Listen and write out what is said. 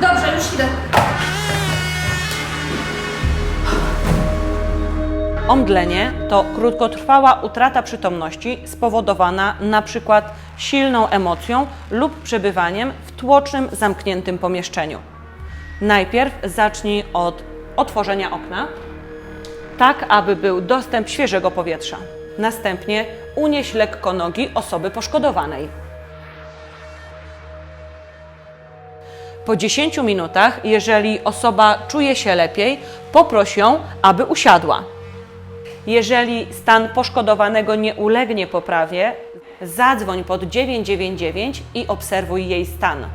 Dobrze, już idę. Omdlenie to krótkotrwała utrata przytomności spowodowana np. silną emocją lub przebywaniem w tłocznym, zamkniętym pomieszczeniu. Najpierw zacznij od otworzenia okna, tak aby był dostęp świeżego powietrza. Następnie unieś lekko nogi osoby poszkodowanej. Po 10 minutach, jeżeli osoba czuje się lepiej, poproś ją, aby usiadła. Jeżeli stan poszkodowanego nie ulegnie poprawie, zadzwoń pod 999 i obserwuj jej stan.